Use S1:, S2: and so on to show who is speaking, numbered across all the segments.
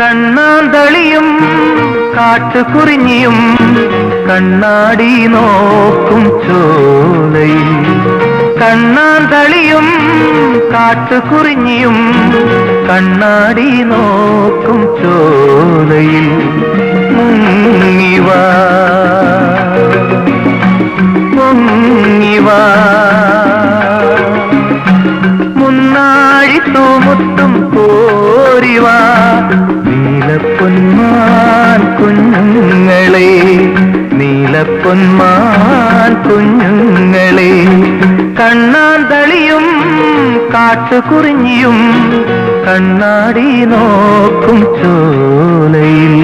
S1: കണ്ണാന്തളിയും കാട്ടുകുറിഞ്ഞിയും കണ്ണാടി നോക്കും ചോലയിൽ. കണ്ണാന്തളിയും കാട്ടുകുറിഞ്ഞിയും കണ്ണാടി നോക്കും ചോലയിൽ. മുന്നാഴി പോരിവാ നീലപ്പൊന്മാൻ കുഞ്ഞുങ്ങളെ നീലപ്പൊന്മാൻ കുഞ്ഞുങ്ങളെ കണ്ണാന്തളിയും കാട്ടുകുറിഞ്ഞിയും കണ്ണാടി നോക്കും ചോലയിൽ.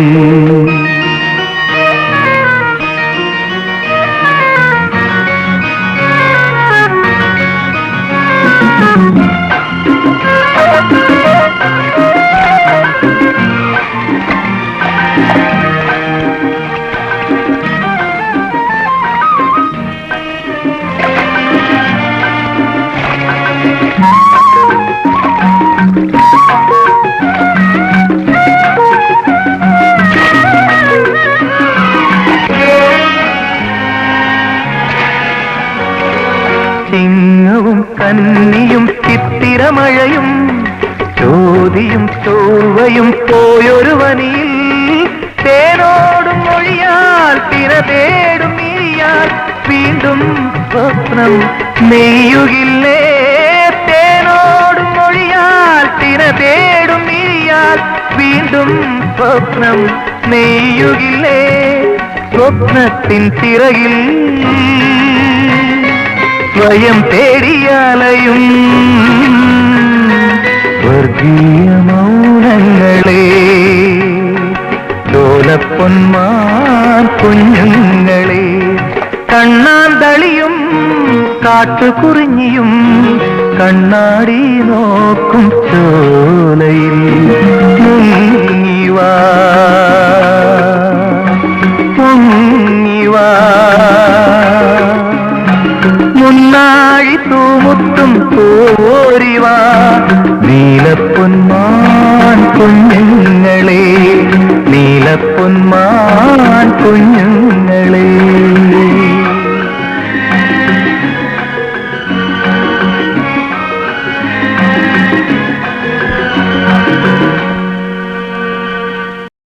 S1: ചിങ്ങവും കന്നിയും ചിത്തിരമഴയും ചോതിയും ചോവയും പോയൊരു വനിയിൽ തേനോടും മൊഴിയാൽ തിര തേടും ഇരിയാൽ വീണ്ടും സ്വപ്നം നെയ്യുകില്ലേ? തേനോടും മൊഴിയാൽ തിര തേടും ഇരിയാൽ വീണ്ടും സ്വപ്നം നെയ്യുകില്ലേ? സ്വപ്നത്തിൻ ചിറകിൽ സ്വയം തേടിയാലയും വർഗീയ മൗനങ്ങളെ ലോലപ്പൊന്മാൻ കുഞ്ഞുങ്ങളെ കണ്ണാന്തളിയും കാട്ടുകുറിഞ്ഞിയും കണ്ണാടി നോക്കും ചോലയിൽ. മുങ്ങിവാ തൂമുത്തും പോരിവാ നീലപ്പൊന്മാൻ കുഞ്ഞുങ്ങളെ നീലപ്പൊന്മാൻ കുഞ്ഞുങ്ങളെ